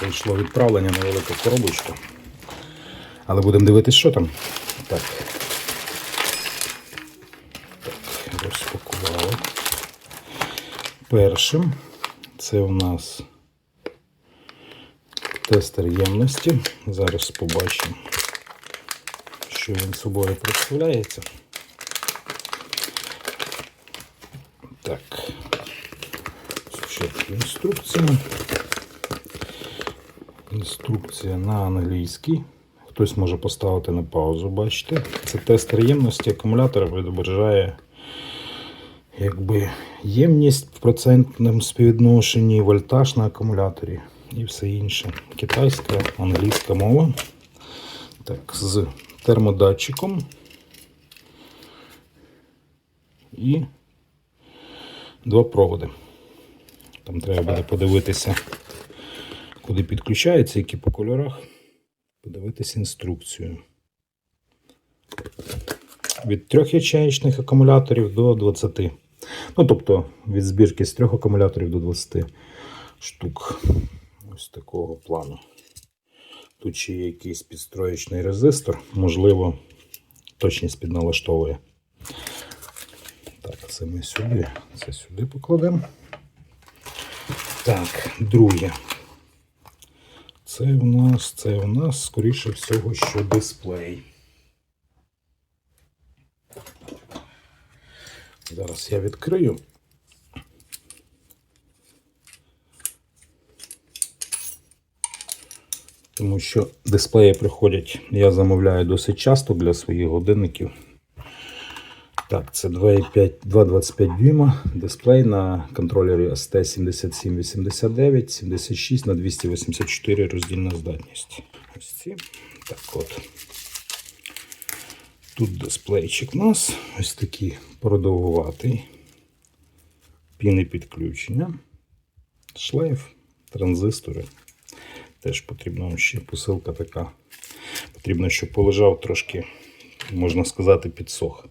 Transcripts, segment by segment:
Прийшло відправлення на велику коробочку. Але будемо дивитись, що там. Так. Так, розпакували. Першим це у нас тестер ємності. Зараз побачимо, що він собою представляється. Так. Спочатку інструкція. Інструкція на англійській. Хтось може поставити на паузу, бачите. Це тестер ємності акумулятора відображає якби ємність в процентному співвідношенні, вольтаж на акумуляторі і все інше. Китайська, англійська мова. Так, з термодатчиком. І два проводи. Там треба буде подивитися, куди підключається, які по кольорах. Подивитися інструкцію. Від трьох ячеїчних акумуляторів до 20. Ну, тобто від збірки з трьох акумуляторів до 20 штук. Ось такого плану. Тут ще є якийсь підстроєчний резистор, можливо, точність підналаштовує. Так, це ми сюди, це сюди покладемо. Так, друге. Це у нас, це у нас, скоріше всього, що дисплей. Зараз я відкрию. Тому що дисплеї приходять, я замовляю досить часто для своїх годинників. Так, це 2,25 дюйма дисплей на контролері ST7789, 76 на 284 роздільна здатність. Ось ці. Так от. Тут дисплейчик у нас ось такий продовгуватий. Піни підключення, шлейф, транзистори. Теж потрібна ще посилка така. Потрібно, щоб полежав трошки, можна сказати, підсох.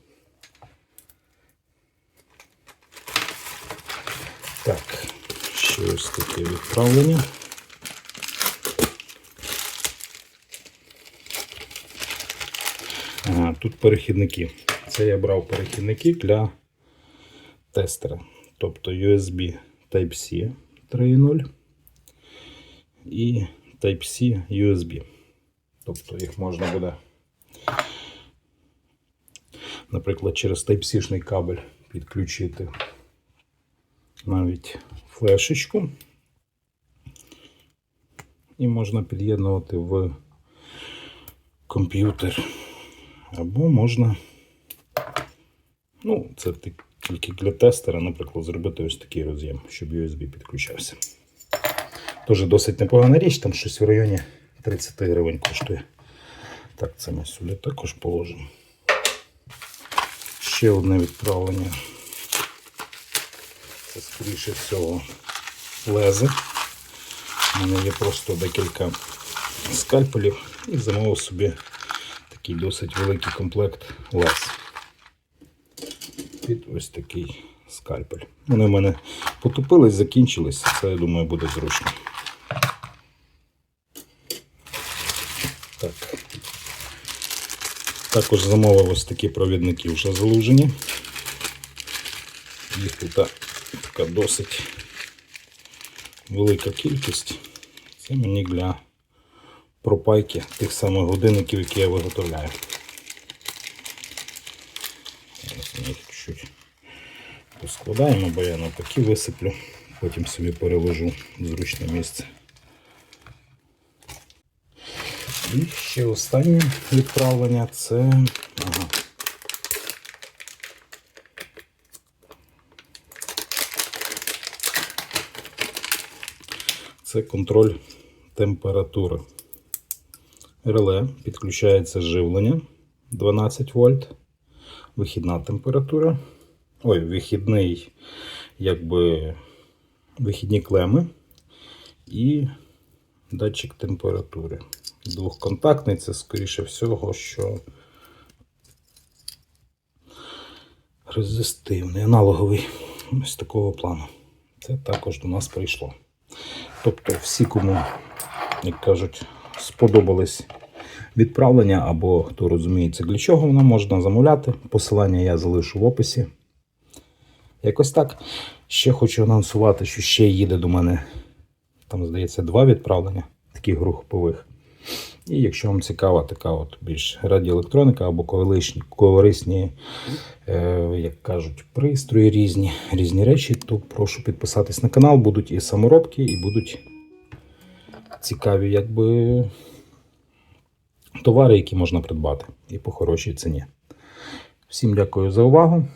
Так, ще ось таке відправлення. Ага, тут перехідники. Це я брав перехідники для тестера. Тобто USB Type-C 3.0 і Type-C USB. Тобто їх можна буде, наприклад, через Type-C-шний кабель підключити навіть флешечку. І можна під'єднувати в комп'ютер. Або можна, ну, це тільки для тестера, наприклад, зробити ось такий роз'єм, щоб USB підключався. Теж досить непогана річ, там щось в районі 30 гривень коштує. Так, це ми сюди також положимо. Ще одне відправлення. Це, скоріше всього, лезе. У мене є просто декілька скальпелів і замовив собі такий досить великий комплект лез. Під ось такий скальпель. Вони в мене потупились, закінчились. Це, я думаю, буде зручно. Так. Також замовив ось такі провідники вже залужені. Їх тут така досить велика кількість. Це мені для пропайки тих самих годинників, які я виготовляю. Зараз ми їх чуть поскладаємо, бо я навпаки висиплю, потім собі переложу в зручне місце. І ще останнє відправлення це. Ага. Це контроль температури. Реле підключається живлення 12 вольт, вихідна температура. Ой, вихідний, якби вихідні клеми і датчик температури. Двохконтактний це, скоріше всього, що резистивний, аналоговий. Ось такого плану. Це також до нас прийшло. Тобто, всі, кому як кажуть, сподобались відправлення, або хто розуміється, для чого воно можна замовляти. Посилання я залишу в описі. Якось так. Ще хочу анонсувати, що ще їде до мене, там, здається, два відправлення таких групових. І якщо вам цікава така от більш радіоелектроніка або корисні, корисні е, як кажуть, пристрої різні, різні речі, то прошу підписатись на канал. Будуть і саморобки, і будуть цікаві, якби товари, які можна придбати, і по хорошій ціні. Всім дякую за увагу.